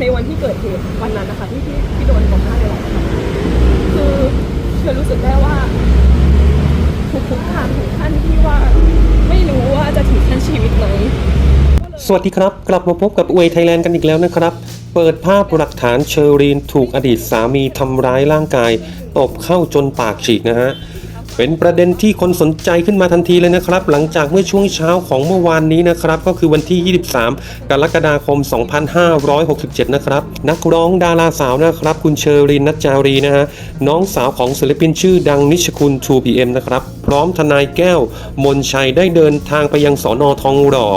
ในวันที่เกิดเหตุวันนั้นนะคะที่ที่ที่โดนตบหน้าในร้านนะคะคือเชื่อรู้สึกได้ว่าถูกคุกคามถึงขั้นที่ว่าไม่รู้ว่าจะถึงขั้นชีวิตไหมสวัสดีครับ กลับมาพบกับอวยไทยแลนด์กันอีกแล้วนะครับ เปิดภาพหลักฐานเชอรีนถูกอดีตสามีทำร้ายร่างกายตบเข้าจนปากฉีกนะฮะ เป็นประเด็นที่คนสนใจขึ้นมาทันทีเลยนะครับ หลังจากเมื่อช่วงเช้าของเมื่อวานนี้นะครับก็คือวันที่ 23 กรกฎาคม 2567 นะครับ นักร้องดาราสาวนะครับ คุณเชอรีนนัจจารีนะฮะน้องสาวของศิลปินชื่อดังนิชคุณ 2PM นะครับ พร้อมทนายแก้ว มนชัยได้เดินทางไปยังสอนอทองหล่อ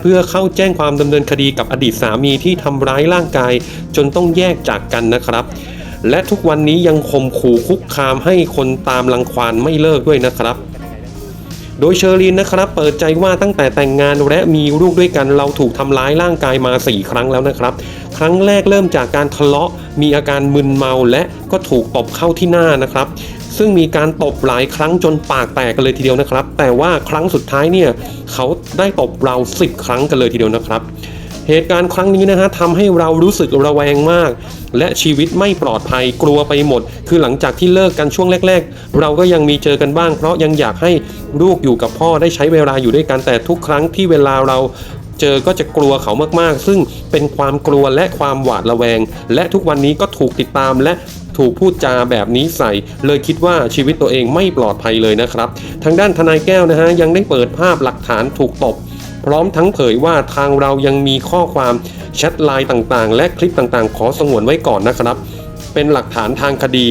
เพื่อเข้าแจ้งความดำเนินคดีกับอดีตสามีที่ทำร้ายร่างกาย จนต้องแยกจากกันนะครับ และทุกวันนี้ยังข่มขู่คุกคามให้คนตามรังควานไม่เลิกด้วยนะครับ โดยเชอรีนนะครับ เปิดใจว่าตั้งแต่แต่งงานและมีลูกด้วยกันเราถูกทำร้ายร่างกายมา 4 ครั้งแล้วนะครับ ครั้งแรกเริ่มจากการทะเลาะ มีอาการมึนเมาและก็ถูกตบเข้าที่หน้านะครับซึ่งมีการตบหลายครั้งจนปากแตกกันเลยทีเดียวนะครับ แต่ว่าครั้งสุดท้ายเนี่ยเขาได้ตบเรา 10 ครั้งกันเลยทีเดียวนะครับ เหตุการณ์ครั้งนี้นะฮะทำให้เรารู้สึกระแวงมาก และชีวิตไม่ปลอดภัยกลัวไปหมด คือหลังจากที่เลิกกันช่วงแรก ๆ เราก็ยังมีเจอกันบ้าง เพราะยังอยากให้ลูกอยู่กับพ่อได้ใช้เวลาอยู่ด้วยกันแต่ทุกครั้งที่เวลาเราเจอก็จะกลัวเขามากๆ ซึ่งเป็นความกลัวและความหวาดระแวง และทุกวันนี้ก็ถูกติดตามและถูกพูดจาแบบนี้ใส่ เลยคิดว่าชีวิตตัวเองไม่ปลอดภัยเลยนะครับ ทางด้านทนายแก้วนะฮะยังได้เปิดภาพหลักฐานถูกตบ พร้อมทั้งเผยว่าทางเรายังมีข้อความแชทไลน์ต่างๆ และคลิปต่างๆ ขอสงวนไว้ก่อนนะครับ เป็นหลักฐานทางคดี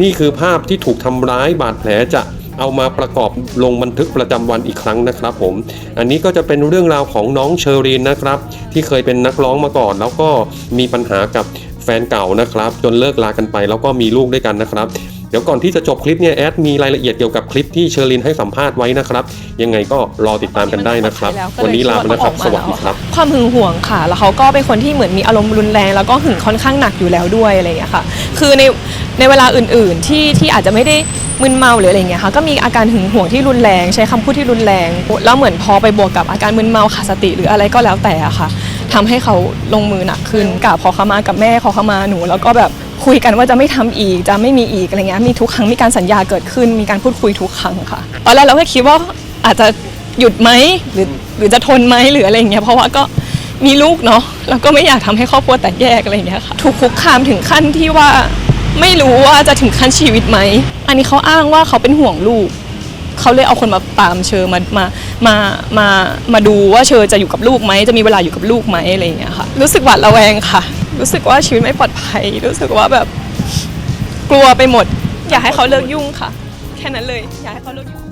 นี่คือภาพที่ถูกทำร้ายบาดแผลจะเอามาประกอบลงบันทึกประจำวันอีกครั้งนะครับผม อันนี้ก็จะเป็นเรื่องราวของน้องเชอรีนนะครับ ที่เคยเป็นนักร้องมาก่อน แล้วก็มีปัญหากับแฟนเก่านะครับ จนเลิกลากันไป แล้วก็มีลูกด้วยกันนะครับ เดี๋ยวก่อนที่จะจบคลิปเนี่ยแอดมีรายละเอียดเกี่ยวกับคลิปที่เชอรินให้สัมภาษณ์ไว้นะครับ ยังไงก็รอติดตามกันได้นะครับ วันนี้ลาไปแล้วครับสวัสดีครับ ความหึงหวงค่ะ แล้วเขาก็เป็นคนที่เหมือนมีอารมณ์รุนแรง แล้วก็หึงค่อนข้างหนักอยู่แล้วด้วยอะไรอย่างเงี้ยค่ะ คือในในเวลาอื่นๆที่ที่อาจจะไม่ได้มึนเมาหรืออะไรอย่างเงี้ยค่ะก็มีอาการหึงหวงที่รุนแรง ใช้คำพูดที่รุนแรงแล้วเหมือนพอไปบวกกับอาการมึนเมาขาดสติหรืออะไรก็แล้วแต่อะค่ะทำให้เขาลงมือหนักขึ้นกราบขอขมากับแม่ขอขมาหนูแล้วก็แบบ คุยกันว่าจะไม่ทำอีกจะไม่มีอีกอะไรเงี้ยมีทุกครั้งมีการสัญญาเกิดขึ้น มีการพูดคุยทุกครั้งค่ะตอนแรกเราก็คิดว่าอาจจะหยุดไหมหรือหรือจะทนไหมหรืออะไรเงี้ยเพราะว่าก็มีลูกเนาะแล้วก็ไม่อยากทำให้ครอบครัวแตกแยกอะไรเงี้ยค่ะถูกคุกคามถึงขั้นที่ว่าไม่รู้ว่าจะถึงขั้นชีวิตไหม อันนี้เขาอ้างว่าเขาเป็นห่วงลูก เขาเลยเอาคนมาตามเชอมามา มา มา มาดูว่าเชอจะอยู่กับลูกไหม จะมีเวลาอยู่กับลูกไหมอะไรอย่างเงี้ยค่ะ รู้สึกหวาดระแวงค่ะ รู้สึกว่าชีวิตไม่ปลอดภัย รู้สึกว่าแบบกลัวไปหมด อยากให้เขาเลิกยุ่งค่ะ แค่นั้นเลย อยากให้เขาเลิกยุ่ง